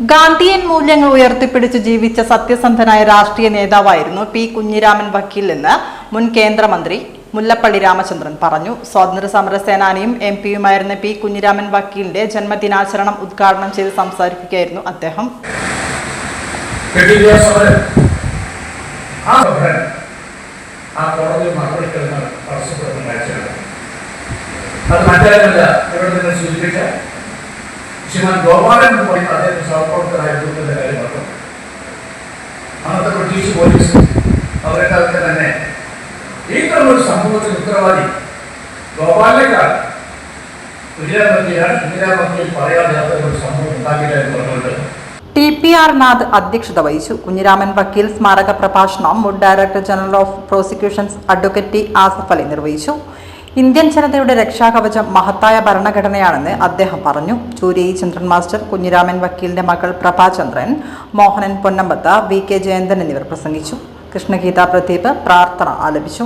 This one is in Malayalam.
ഗാന്ധിയൻ മൂല്യങ്ങൾ ഉയർത്തിപ്പിടിച്ച് ജീവിച്ച സത്യസന്ധനായ രാഷ്ട്രീയ നേതാവായിരുന്നു പി കുഞ്ഞിരാമൻ വക്കീൽ എന്ന് മുൻ കേന്ദ്രമന്ത്രി മുല്ലപ്പള്ളി രാമചന്ദ്രൻ പറഞ്ഞു. സ്വാതന്ത്ര്യ സമര സേനാനിയും എം പിയുമായിരുന്ന പി കുഞ്ഞിരാമൻ വക്കീലിന്റെ ജന്മദിനാചരണം ഉദ്ഘാടനം ചെയ്ത് സംസാരിക്കുകയായിരുന്നു അദ്ദേഹം. ശ്രീമാൻ ഗോപാലൻ എന്ന് പറയുന്ന അദ്ദേഹം സഹപ്രവർത്തകരായിരുന്നു എന്ന കാര്യം പറഞ്ഞു അന്നത്തെ ബ്രിട്ടീഷ് പോലീസ് അവരെ കാലത്ത് തന്നെ. ഇത്തരം ഒരു സംഭവത്തിന് ഉത്തരവാദി ഗോപാലിനേക്കാൾ ഇന്ദിരാമത്തിയാണ് ഇന്ദിരാമത്തിയിൽ പറയാതെ ഒരു സംഭവം ഉണ്ടാക്കില്ല എന്ന് പറഞ്ഞുകൊണ്ട് ടി പി ആർ നാഥ് അധ്യക്ഷത വഹിച്ചു. കുഞ്ഞിരാമൻ വക്കീൽ സ്മാരക പ്രഭാഷണം മുൻ director general of prosecutions advocate T Asaf Ali നിർവഹിച്ചു. ഇന്ത്യൻ ജനതയുടെ രക്ഷാകവചം മഹത്തായ ഭരണഘടനയാണെന്ന് അദ്ദേഹം പറഞ്ഞു. ചൂരയി ചന്ദ്രൻ മാസ്റ്റർ കുഞ്ഞിരാമൻ വക്കീലിന്റെ മകൾ പ്രഭാചന്ദ്രൻ മോഹനൻ പൊന്നമ്പത്ത വി കെ ജയന്തൻ എന്നിവർ പ്രസംഗിച്ചു. കൃഷ്ണഗീത പ്രദീപ് പ്രാർത്ഥന ആലപിച്ചു.